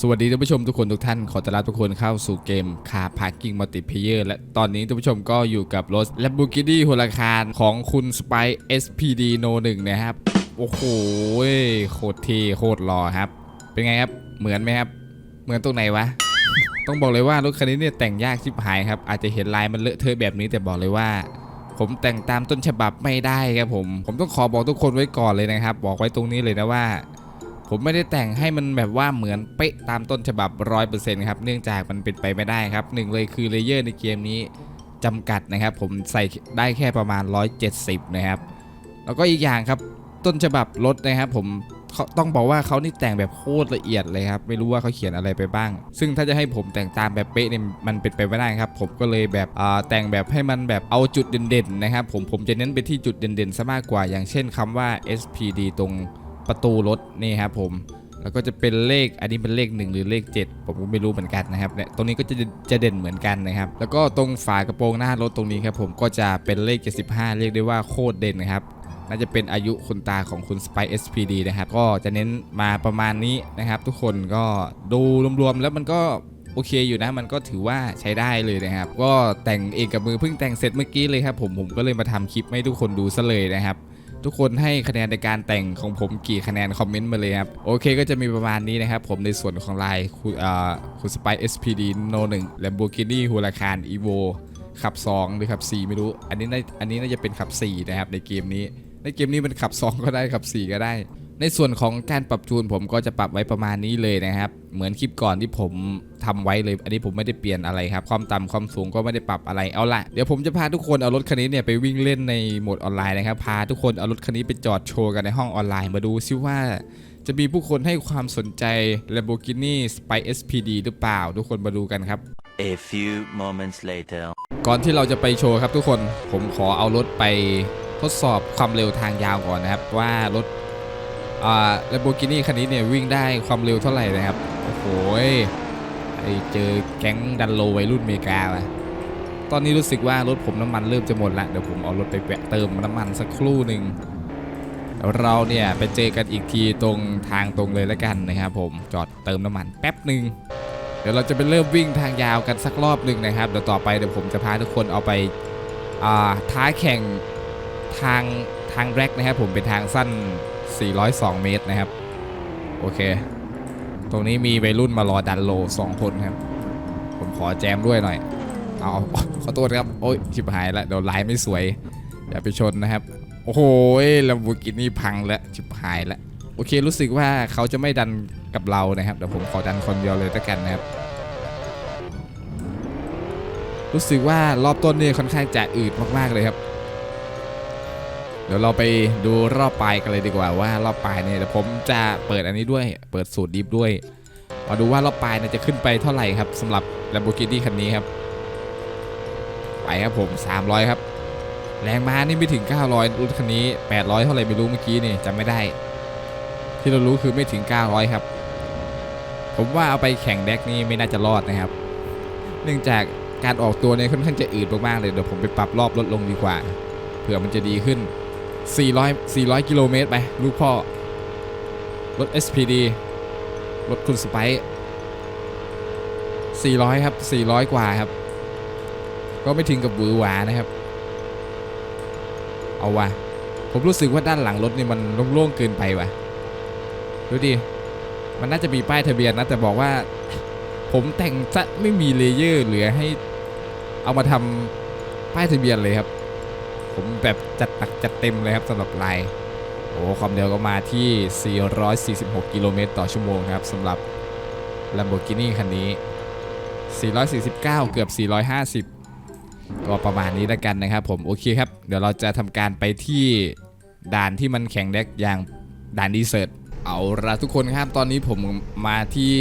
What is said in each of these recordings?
สวัสดีท่านผู้ชมทุกคนทุกท่านขอต้อนรับทุกคนเข้าสู่เกม Car Parking Multiplayer และตอนนี้ท่านผู้ชมก็อยู่กับรถ Lamborghini Huracan ของคุณ Spy SPD No 1นะครับ โอ้โหโคตรเท่โคตรหล่อครับ เป็นไงครับ เหมือนไหมครับ เหมือนตรงไหนวะ ต้องบอกเลยว่ารถคันนี้เนี่ยแต่งยากชิบหายครับ อาจจะเห็นลายมันเลอะเทอะแบบนี้แต่บอกเลยว่าผมแต่งตามต้นฉบับไม่ได้ครับผม ผมต้องขอบอกทุกคนไว้ก่อนเลยนะครับ บอกไว้ตรงนี้เลยนะว่า ผมไม่ได้แต่งให้มันแบบว่าเหมือนเป๊ะตามต้นฉบับ 100%ครับ เนื่องจากมันเป็นไปไม่ได้ครับหนึ่งเลยคือเลเยอร์ในเกมนี้จำกัดนะครับ ผมใส่ได้แค่ประมาณ 170 นะครับ แล้วก็อีกอย่างครับต้นฉบับรถนะครับ ผมต้องบอกว่าเขานี่แต่งแบบโคตรละเอียดเลยครับ ไม่รู้ว่าเขาเขียนอะไรไปบ้าง ซึ่งถ้าจะให้ผมแต่งตามแบบเป๊ะเนี่ยมันเป็นไปไม่ได้ครับ ผมก็เลยแบบแต่งแบบให้มันแบบเอาจุดเด่นๆนะครับ ผมผมจะเน้นไปที่จุดเด่นๆซะมากกว่าอย่างเช่นคำว่า SPD ตรง ประตูรถนี่ครับผมแล้วก็จะเป็นเลขอันนี้เป็นเลข 1 หรือเลข 7 ผมก็ไม่รู้เหมือนกันนะครับเนี่ยตรงนี้ก็จะจะเด่นเหมือนกันนะครับ แล้วก็ตรงฝากระโปรงหน้ารถตรงนี้ครับผมก็จะเป็นเลข 75 เรียกได้ว่าโคตรเด่นนะครับน่าจะเป็นอายุคุณตาของคุณ Spy SPD นะครับ ก็จะเน้นมาประมาณนี้นะครับ ทุกคนก็ดูรวมๆแล้วมันก็โอเคอยู่นะมันก็ถือว่าใช้ได้เลยนะครับ ก็แต่งเองกับมือเพิ่งแต่งเสร็จเมื่อกี้เลยครับผมผมก็เลยมาทำคลิปให้ทุกคนดูซะเลยนะครับ ทุกคนให้คะแนนในการแต่งของผมกี่คะแนนคอมเมนต์มาเลยครับ โอเคก็จะมีประมาณนี้นะครับ ผมในส่วนของลายคุณอ่าคุณสไป SPD No 1 Lamborghini Huracan Evo ขับ 2 หรือขับ 4 ไม่รู้ อันนี้น่าอันนี้น่าจะเป็นขับ 4 นะครับในเกมนี้ ในเกมนี้มันขับ 2 ก็ได้ขับ 4 ก็ได้ ในส่วนของการปรับจูนผมก็จะปรับไว้ประมาณนี้เลยนะครับ เหมือนคลิปก่อนที่ผมทำไว้เลย อันนี้ผมไม่ได้เปลี่ยนอะไรครับ ความต่ำความสูงก็ไม่ได้ปรับอะไร เอาละเดี๋ยวผมจะพาทุกคนเอารถคันนี้เนี่ยไปวิ่งเล่นในโหมดออนไลน์นะครับ พาทุกคนเอารถคันนี้ไปจอดโชว์กันในห้องออนไลน์มาดูซิว่าจะมีผู้คนให้ความสนใจ Lamborghini Spy SPD หรือเปล่า ทุกคนมาดูกันครับ A few moments later. ก่อนที่เราจะไปโชว์ครับทุกคน ผมขอเอารถไปทดสอบความเร็วทางยาวก่อนนะครับว่ารถ อ่า Lamborghini คันนี้เนี่ยวิ่งได้ความเร็วเท่าไหร่นะครับ โอ้โหไอเจอแก๊งดันโลวัยรุ่นอเมริกาว่ะตอนนี้รู้สึกว่ารถผมน้ำมันเริ่มจะหมดละเดี๋ยวผมเอารถไปแวะเติมน้ำมันสักครู่หนึ่งเดี๋ยวเราเนี่ยไปเจอกันอีกทีตรงทางตรงเลยแล้วกันนะครับผมจอดเติมน้ำมันแป๊บหนึ่งเดี๋ยวเราจะไปเริ่มวิ่งทางยาวกันสักรอบหนึ่งนะครับเดี๋ยวต่อไปเดี๋ยวผมจะพาทุกคนเอาไปอ่าท้าแข่งทางทางแร็กนะครับผมเป็นทางสั้น 402 เมตรนะครับ โอเค ตรงนี้มีวัยรุ่นมารอดันโล 2 คนครับ ผมขอแจมด้วยหน่อย เอาขอโทษครับ โอ้ยชิบหายแล้วเดี๋ยวไลน์ไม่สวย อย่าไปชนนะครับ โอ้โหลัมโบกินี่พังแล้วชิบหายแล้ว โอเครู้สึกว่าเขาจะไม่ดันกับเรานะครับเดี๋ยวผมขอดันคนเดียวเลยแล้วกันนะครับรู้สึกว่ารอบต้นนี่ค่อนข้างจะอืดมากๆเลยครับ เดี๋ยวเราไปดูรอบปลายกันเลยดีกว่าว่ารอบปลายเนี่ยเดี๋ยวผมจะเปิดอันนี้ด้วย เปิดสูตรดิฟด้วยมาดูว่ารอบปลายเนี่ยจะขึ้นไปเท่าไหร่ครับสำหรับ Lamborghini คันนี้ครับไปครับผม 300 ครับ แรงม้านี่ไม่ถึง 900รถคันนี้ 800 เท่าไหร่ไม่รู้เมื่อกี้นี่จำไม่ได้ ที่เรารู้คือไม่ถึง 900 ครับ ผมว่าเอาไปแข่งแดกนี่ไม่น่าจะรอดนะครับ เนื่องจากการออกตัวเนี่ยค่อนข้างจะอืดมากๆเลยเดี๋ยวผมไปปรับรอบลดลงดีกว่าเผื่อมันจะดีขึ้น 400 400 กิโลเมตรไปลูกพ่อ รถ SPD รถคุณสไปซ์400 ครับ 400 กว่าครับ ก็ไม่ถึงกับหวือหวานะครับ เอาวะผมรู้สึกว่าด้านหลังรถนี่มันโล่งๆเกินไปว่ะดูดิ มันน่าจะมีป้ายทะเบียนนะ แต่บอกว่า ผมแต่งจะไม่มีเลเยอร์เหลือให้เอามาทำป้ายทะเบียนเลยครับ ผมแบบจัดหนักจัดเต็มเลยครับสำหรับลายโอ้ความเร็วก็มาที่ 446 กิโลเมตรต่อชั่วโมงครับสำหรับ Lamborghini คันนี้ 449 เกือบ 450ก็ประมาณนี้แล้วกันนะครับผมโอเคครับ เดี๋ยวเราจะทำการไปที่ด่านที่มันแข่งแดกอย่างด่านดีเซิร์ตเอาละทุกคนครับตอนนี้ผมมาที่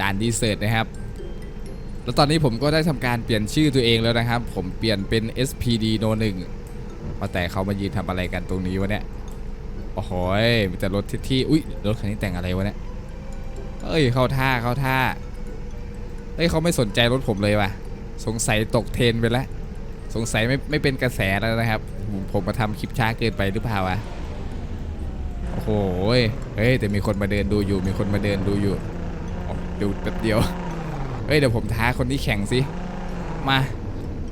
ด่านดีเซิร์ตนะครับ แล้วตอนนี้ผมก็ได้ทำการเปลี่ยนชื่อตัวเองแล้วนะครับ ผมเปลี่ยนเป็น SPD No 1ว่าแต่เขามายืนทำอะไรกันตรงนี้วะเนี่ย โอ้โหมีแต่รถที่ที่อุ้ยรถคันนี้แต่งอะไรวะเนี่ย เอ้ยเข้าท่าเข้าท่า เฮ้ยเขาไม่สนใจรถผมเลยว่ะ สงสัยตกเทรนไปแล้ว สงสัยไม่ไม่เป็นกระแสแล้วนะครับ ผมผมมาทำคลิปช้าเกินไปหรือเปล่าวะ โอ้โห เฮ้ยแต่มีคนมาเดินดูอยู่ มีคนมาเดินดูอยู่ดูแป๊บเดียว เฮ้ยเดี๋ยวผมท้าคนที่แข่งสิมา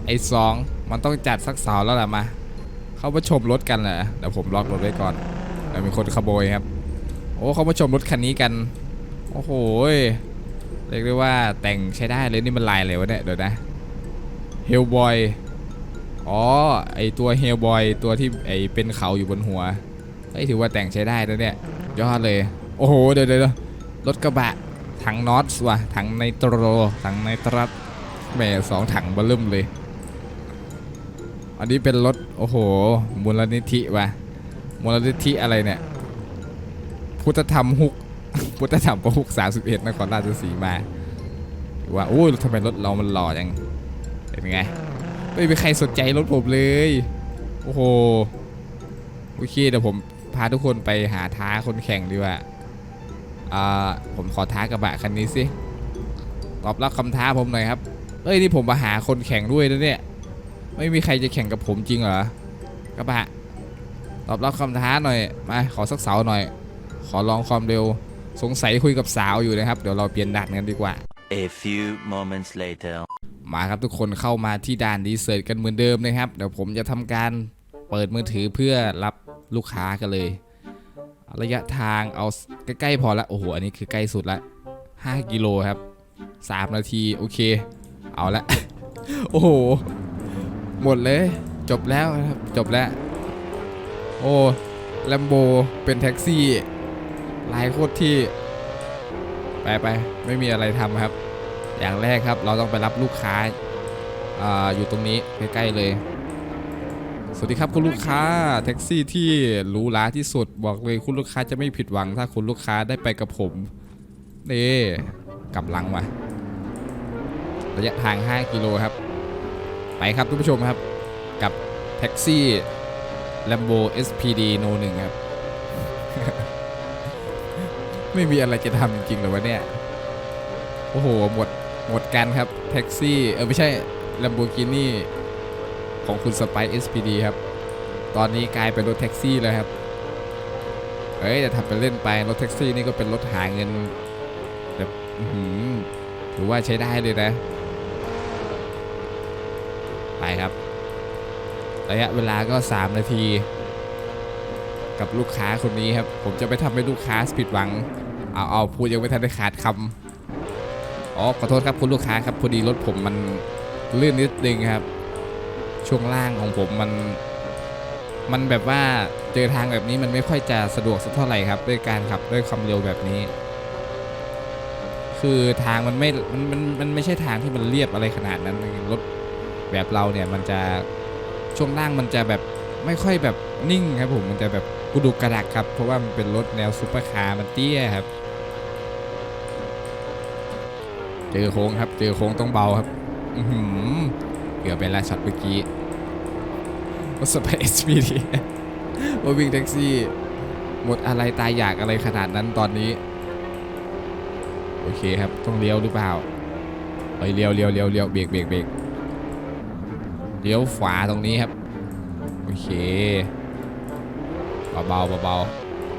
ไอ้สองมันต้องจัดสักสาแล้วแหละมา เขามาชมรถกันเหรอเดี๋ยวผมล็อกรถไว้ก่อนเดี๋ยวมีคนขโมยครับ โอ้เขามาชมรถคันนี้กัน โอ้โหเรียกได้ว่าแต่งใช้ได้เลยนี่มันลายอะไรวะเนี่ยเดี๋ยวนะเฮลบอยอ๋อไอตัวเฮลบอยตัวที่ไอเป็นเขาอยู่บนหัวเฮ้ยถือว่าแต่งใช้ได้แล้วเนี่ยยอดเลย โอ้โหเดี๋ยวเดี๋ยวเดี๋ยวรถกระบะ ถังน็อตว่ะถังไนโตรถังไนตรัสแหม่สองถังเบลุ่มเลย อันนี้เป็นรถ โอ้โห มูลนิธิว่ะมูลนิธิอะไรเนี่ย พุทธธรรมฮุก พุทธธรรมประฮุก31นครราชสีมาว่าโอ้ยทำไมรถเรามันหล่อจังเป็นไง ไม่มีใครสนใจรถผมเลย โอ้โห โอเคเดี๋ยวผมพาทุกคนไปหาท้าคนแข่งดีกว่า อ่าผมขอท้ากระบะคันนี้สิตอบรับคำท้าผมหน่อยครับเอ้ยนี่ผมมาหาคนแข่งด้วยนะเนี่ยไม่มีใครจะแข่งกับผมจริงเหรอกระบะตอบรับคำท้าหน่อยมาขอสักเสาหน่อย ขอลองความเร็วสงสัยคุยกับสาวอยู่นะครับ เดี๋ยวเราเปลี่ยนด่านกันดีกว่า A few moments later. มาครับทุกคนเข้ามาที่ด่านรีเสิร์ชกันเหมือนเดิมนะครับ เดี๋ยวผมจะทำการเปิดมือถือเพื่อรับลูกค้ากันเลย ระยะทางเอาใกล้ๆพอละโอ้โหอันนี้คือใกล้สุดละ 5 กิโลครับ 3 นาทีโอเค เอาละ โอ้โห หมดเลย จบแล้วครับจบแล้ว โอ้แลมโบเป็นแท็กซี่ลายโคตรที่ ไปไปไม่มีอะไรทำครับ อย่างแรกครับเราต้องไปรับลูกค้าอาอยู่ตรงนี้ใกล้ๆเลย สวัสดีครับคุณลูกค้าแท็กซี่ที่หรูหราที่สุดบอกเลยคุณลูกค้าจะไม่ผิดหวังถ้าคุณลูกค้าได้ไปกับผมนี่กลับหลังมาระยะทาง 5 กิโลครับ ไปครับทุกผู้ชมครับ กับแท็กซี่ Lambo SPD No 1ครับ ไม่มีอะไรจะทำจริงๆเลยวะเนี่ย โอ้โห หมด หมดกันครับ แท็กซี่ เออ ไม่ใช่ Lamborghini ของคุณสไป SPD ครับ ตอนนี้กลายเป็นรถแท็กซี่แล้วครับ เอ้ยแต่ทำเป็นเล่นไปรถแท็กซี่นี่ก็เป็นรถหาเงินแบบหือถือว่าใช้ได้เลยนะ ไปครับ ระยะเวลาก็ 3 นาที กับลูกค้าคนนี้ครับ ผมจะไปทำให้ลูกค้าผิดหวัง เอาเอาพูดยังไม่ทันได้ขาดคำอ๋อขอโทษครับคุณลูกค้าครับพอดีรถผมมันลื่นนิดนึงครับ ช่วงล่างของผมมัน มันแบบว่าเจอทางแบบนี้มันไม่ค่อยจะสะดวกสักเท่าไหร่ครับ ด้วยการขับด้วยความเร็วแบบนี้ คือทางมันไม่ มันมันมันไม่ใช่ทางที่มันเรียบอะไรขนาดนั้นรถแบบเราเนี่ยมันจะช่วงล่างมันจะแบบไม่ค่อยแบบนิ่งครับผมมันจะแบบกุดุกกระดักครับ เพราะว่ามันเป็นรถแนวซุปเปอร์คาร์มันเตี้ยครับ เจอโค้งครับ เจอโค้งต้องเบาครับ อือหือเกือบไปละช็อตเมื่อกี้ รถสเปซพีดีว่าวิ่งแท็กซี่ หมดอะไรตายอยากอะไรขนาดนั้นตอนนี้ โอเคครับ ต้องเลี้ยวหรือเปล่าเอ้ยเลี้ยวเลี้ยวเลี้ยวเลี้ยวเบรกเบรกเบรกเลี้ยวขวาตรงนี้ครับ โอเคเบาๆเบา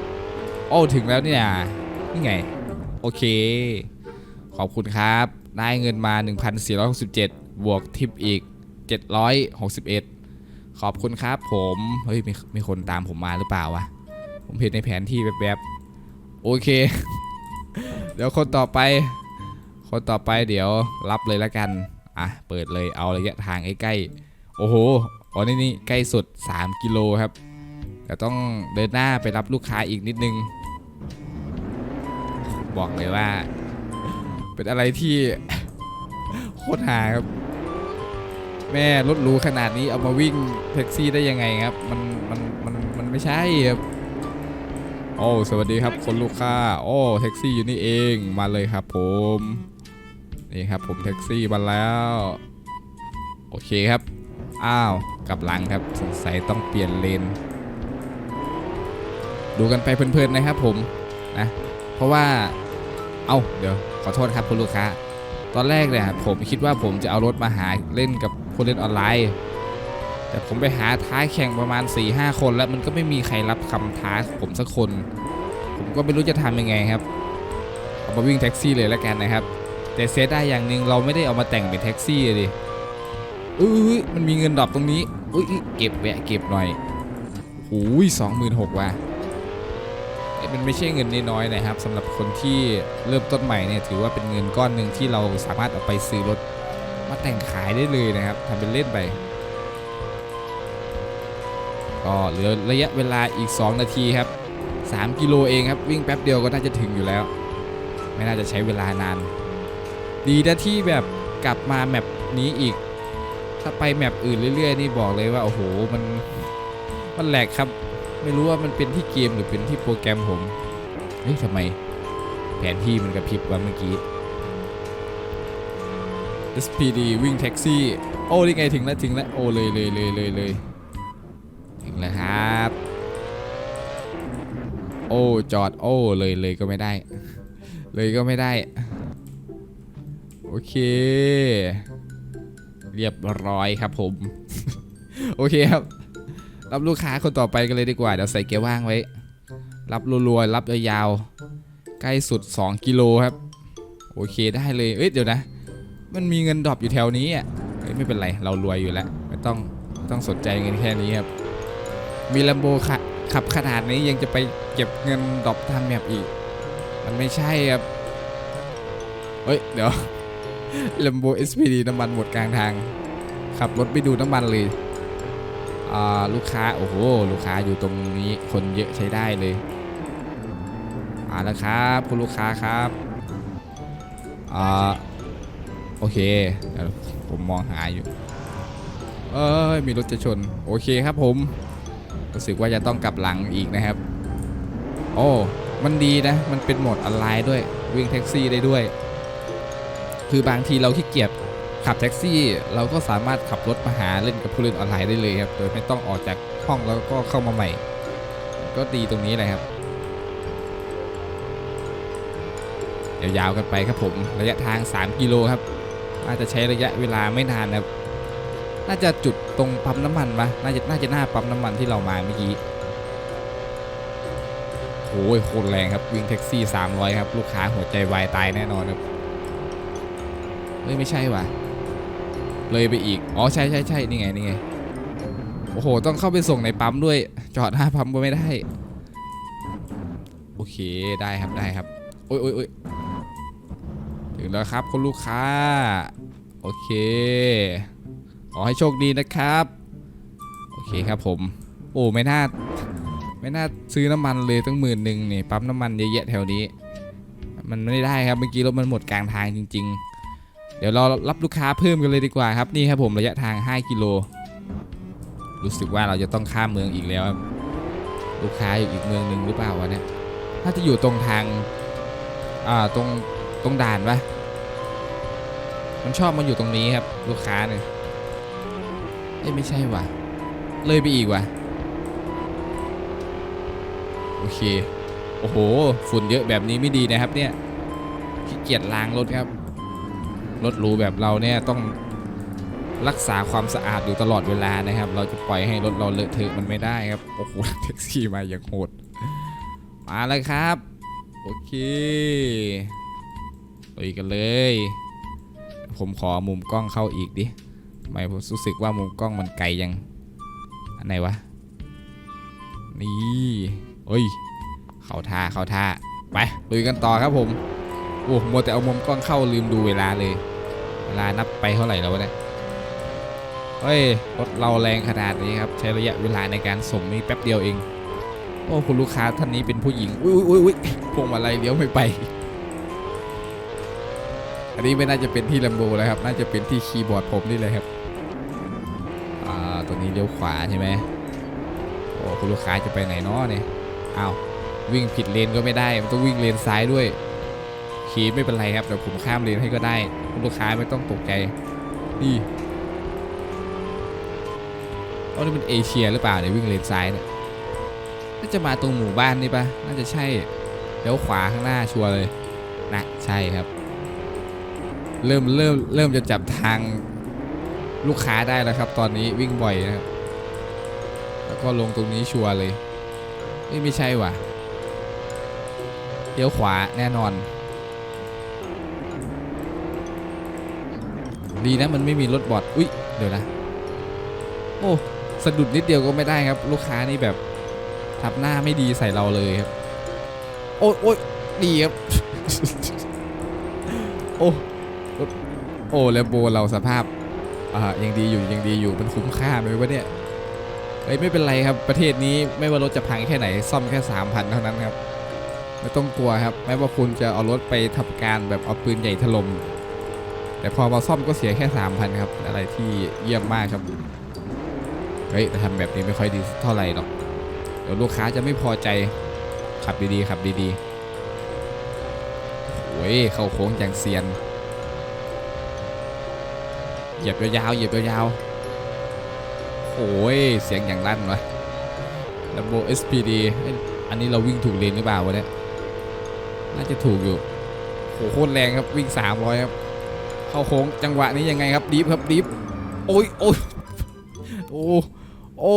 ๆโอ้ถึงแล้วเนี่ยนี่ไง โอเค ขอบคุณครับ ได้เงินมา 1,467 บวกทิปอีก 761 ขอบคุณครับผมเฮ้ยมีมีคนตามผมมาหรือเปล่าวะผมเห็นในแผนที่แวบๆโอเค เดี๋ยวคนต่อไป คนต่อไปเดี๋ยวรับเลยละกันอะเปิดเลยเอาระยะทางใกล้ๆโอ้โหอ๋อนี่นี่ใกล้สุด 3 กิโลครับแต่ต้องเดินหน้าไปรับลูกค้าอีกนิดนึง บอกเลยว่า เป็นอะไรที่โคตรหาครับ แม่รถหรูขนาดนี้เอามาวิ่งแท็กซี่ได้ยังไงครับ มันมันมันมันไม่ใช่ครับโอ้สวัสดีครับคนลูกค้าโอ้แท็กซี่อยู่นี่เองมาเลยครับผมนี่ครับผมแท็กซี่มาแล้วโอเคครับอ้าวกลับหลังครับสงสัยต้องเปลี่ยนเลน ดูกันไปเพลินๆนะครับผมนะเพราะว่าเอ้าเดี๋ยวขอโทษครับคุณลูกค้า ตอนแรกเนี่ยผมคิดว่าผมจะเอารถมาหาเล่นกับ คนเล่นออนไลน์ แต่ผมไปหาท้าแข่งประมาณ 4-5 คนแล้วมันก็ไม่มีใครรับคำท้าผมสักคน ผมก็ไม่รู้จะทำยังไงครับ เอามาวิ่งแท็กซี่เลยแล้วกันนะครับ แต่เซตได้อย่างหนึ่งเราไม่ได้เอามาแต่งเป็นแท็กซี่เลยอุ้ยมันมีเงินดรอปตรงนี้อุ้ยเก็บแวะเก็บหน่อยโอ้ยสองหมื่นหกว่ะมันไม่ใช่เงินน้อยๆนะครับสำหรับคนที่เริ่มต้นใหม่เนี่ยถือว่าเป็นเงินก้อนหนึ่งที่เราสามารถเอาไปซื้อรถ มาแต่งขายได้เลยนะครับทำเป็นเล่นไปก็เหลือระยะเวลาอีก 2 นาทีครับ 3 กิโลเองครับ วิ่งแป๊บเดียวก็น่าจะถึงอยู่แล้ว ไม่น่าจะใช้เวลานาน ดีนะที่แบบกลับมาแมปนี้อีก ถ้าไปแมปอื่นเรื่อย ๆ นี่บอกเลยว่า โอ้โห มันมันแหลกครับ ไม่รู้ว่ามันเป็นที่เกมหรือเป็นที่โปรแกรมผมเฮ้ยทำไม แผนที่มันกระพริบวะเมื่อกี้ SPD วิ่งแท็กซี่ โอ้นี่ไงถึงแล้วถึงแล้วโอ้เลยเลยเลยเลยเลยถึงแล้วครับ โอ้จอดโอ้เลยเลยก็ไม่ได้ เลยก็ไม่ได้ โอเค เรียบร้อยครับผม โอเคครับ รับลูกค้าคนต่อไปกันเลยดีกว่า เดี๋ยวใส่เกียร์ว่างไว้ รับรัวๆรับยาวๆใกล้สุด 2 กิโลครับ โอเคได้เลย เอ้ยเดี๋ยวนะ มันมีเงินดรอปอยู่แถวนี้อะไม่เป็นไรเรารวยอยู่แล้วไม่ต้องไม่ต้องสนใจเงินแค่นี้ครับมีลัมโบขับขนาดนี้ยังจะไปเก็บเงินดรอปทำแมปอีก มันไม่ใช่ครับเฮ้ยเดี๋ยวลัมโบ SPD น้ำมันหมดกลางทาง ขับรถไปดูน้ำมันเลยอ่าลูกค้าโอ้โหลูกค้าอยู่ตรงนี้คนเยอะใช้ได้เลยอ่าแล้วครับคุณลูกค้าครับอ่า โอเคผมมองหาอยู่ เอ้ยมีรถจะชน โอเคครับผม รู้สึกว่าจะต้องกลับหลังอีกนะครับ โอ้มันดีนะ มันเป็นโหมดออนไลน์ด้วย วิ่งแท็กซี่ได้ด้วย คือบางทีเราขี้เกียจขับแท็กซี่ เราก็สามารถขับรถมาหาเล่นกับผู้เล่นออนไลน์ได้เลยครับ โดยไม่ต้องออกจากห้องแล้วก็เข้ามาใหม่ ก็ดีตรงนี้แหละครับยาวๆกันไปครับผม ระยะทาง 3 กิโลครับ น่าจจะใช้ระยะเวลาไม่นานนะน่าจะจุดตรงปั๊มน้ำมันปะน่าจะน่าจะหน้าปั๊มน้ำมันที่เรามาเมื่อกี้โอ้ยโคตรแรงครับวิ่งแท็กซี่ 300 ครับ ลูกค้าหัวใจวายตายแน่นอนครับเฮ้ย ไม่ใช่ว่ะ เลยไปอีก อ๋อ ใช่ใช่ใช่นี่ไง นี่ไง โอ้โห ต้องเข้าไปส่งในปั๊มด้วย จอดหน้าปั๊มก็ไม่ได้ โอเคได้ครับได้ครับ โอ้ยโอ้ยโอ้ยถึงแล้วครับคุณลูกค้า อเค ขอให้โชคดีนะครับ โอเคครับผม โอ้ไม่น่า ไม่น่าซื้อน้ำมันเลยตั้งหมื่นหนึ่งนี่ปั๊มน้ำมันเยอะแยะแถวนี้ มันไม่ได้ครับเมื่อกี้รถมันหมดกลางทางจริง ๆ เดี๋ยวเรารับลูกค้าเพิ่มกันเลยดีกว่าครับนี่ครับผมระยะทาง 5 กิโล รู้สึกว่าเราจะต้องข้ามเมืองอีกแล้ว ลูกค้าอยู่อีกเมืองหนึ่งหรือเปล่าวะเนี่ยน่าจะอยู่ตรงทาง อ่าตรงตรงด่านปะ มันชอบมาอยู่ตรงนี้ครับ ลูกค้าเนี่ยเอ้ไม่ใช่ว่ะ เลยไปอีกว่ะ โอเค โอ้โห ฝุ่นเยอะแบบนี้ไม่ดีนะครับเนี่ย ขี้เกียจล้างรถครับ รถหรูแบบเราเนี่ยต้องรักษาความสะอาดอยู่ตลอดเวลานะครับ เราจะปล่อยให้รถเราเลอะเทอะมันไม่ได้ครับ โอ้โหแท็กซี่มาอย่างโหด มาแล้วครับ โอเคลุยกันเลย ผมขอมุมกล้องเข้าอีกดิทำไมผมรู้สึกว่ามุมกล้องมันไกลยังอันไหนวะ นี่เอ้ย เข้าท่าเข้าท่า ไปลุยกันต่อครับผม โอ้โมแต่เอามุมกล้องเข้าลืมดูเวลาเลย เวลานับไปเท่าไหร่แล้ววะเนี่ยเฮ้ย รถเราแรงขนาดนี้ครับ ใช้ระยะเวลาในการส่งนี่แป๊บเดียวเอง โอ้ คุณลูกค้าท่านนี้เป็นผู้หญิง อุ้ยอุ้ยอุ้ยพวงมาลัยเลี้ยวไม่ไป อันนี้ไม่น่าจะเป็นที่ลัมโบแล้วครับ น่าจะเป็นที่คีย์บอร์ดผมนี่เลยครับ อ่า ตัวนี้เลี้ยวขวาใช่ไหมโอ้คุณลูกค้าจะไปไหนเนาะเนี่ยอ้าววิ่งผิดเลนก็ไม่ได้ มันต้องวิ่งเลนซ้ายด้วย ขี่ไม่เป็นไรครับเดี๋ยวผมข้ามเลนให้ก็ได้ คุณลูกค้าไม่ต้องตกใจ นี่เอานี่เป็นเอเชียหรือเปล่าเนี่ยวิ่งเลนซ้ายเนี่ย น่าจะมาตรงหมู่บ้านนี่ปะน่าจะใช่เลี้ยวขวาข้างหน้าชัวร์เลย นะ ใช่ครับ เริ่มเริ่มเริ่มจะจับทางลูกค้าได้แล้วครับ ตอนนี้วิ่งบ่อยนะครับแล้วก็ลงตรงนี้ชัวร์เลยไม่ไม่ใช่ว่ะเลี้ยวขวาแน่นอน ดีนะมันไม่มีรถบอดอุ้ยเดี๋ยวนะโอ้สะดุดนิดเดียวก็ไม่ได้ครับ ลูกค้านี่แบบทับหน้าไม่ดีใส่เราเลยครับ โอ้ยโอ้ยดีครับ โอ้ โอ้แล้วโบเราสภาพอ่ายังดีอยู่ยังดีอยู่มันคุ้มค่าไหมวะเนี่ยเอ้ยไม่เป็นไรครับประเทศนี้ไม่ว่ารถจะพังแค่ไหนซ่อมแค่สามพันเท่านั้นครับไม่ต้องกลัวครับแม้ว่าคุณจะเอารถไปทำการแบบเอาปืนใหญ่ถล่มแต่พอมาซ่อมก็เสียแค่สามพันครับอะไรที่เยี่ยมมากครับเฮ้ยแต่ทำแบบนี้ไม่ค่อยดีเท่าไหร่หรอกเดี๋ยวลูกค้าจะไม่พอใจขับดีๆขับดีๆโอ้ยเข้าโค้งอย่างเซียน เหยียบยาวๆเหยียบยาวๆโอ้ยเสียงอย่างลั่นวะลัมโบ SPD อันนี้เราวิ่งถูกเลนหรือเปล่าวะเนี่ยน่าจะถูกอยู่โหโคตรแรงครับวิ่ง 300 ครับ เข้าโค้งจังหวะนี้ยังไงครับดิฟครับดิฟโอ้ยโอ้ยโอ้โอ้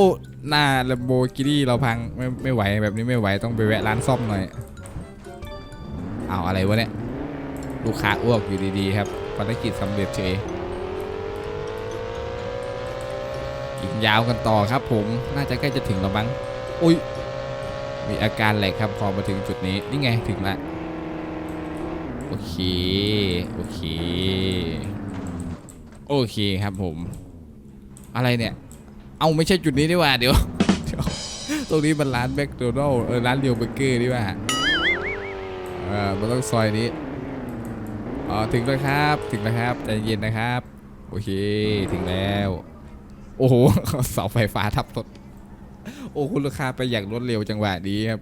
หน้าลัมโบกินี่เราพังไม่ไม่ไหวแบบนี้ไม่ไหวต้องไปแวะร้านซ่อมหน่อยเอาอะไรวะเนี่ยลูกค้าอ้วกอยู่ดีๆครับภารกิจสำเร็จเฉย ยิงยาวกันต่อครับผมน่าจะใกล้จะถึงแล้วมั้งอุ้ยมีอาการแหลกครับพอมาถึงจุดนี้นี่ไงถึงละโอเคโอเคโอเคครับผม อะไรเนี่ย เอาไม่ใช่จุดนี้ดีกว่าเดี๋ยวตรงนี้มันร้านแมคโดนัลล์เออร้านเรียวเบเกอร์ดีกว่าเออมันต้องซอยนี้อ๋อถึงแล้วครับถึงแล้วครับใจเย็นนะครับ โอเคถึงแล้ว โอ้โหเสาไฟฟ้าทับต้นโอ้คุณลูกค้าไปอย่างรวดเร็วจังหวะนี้ครับ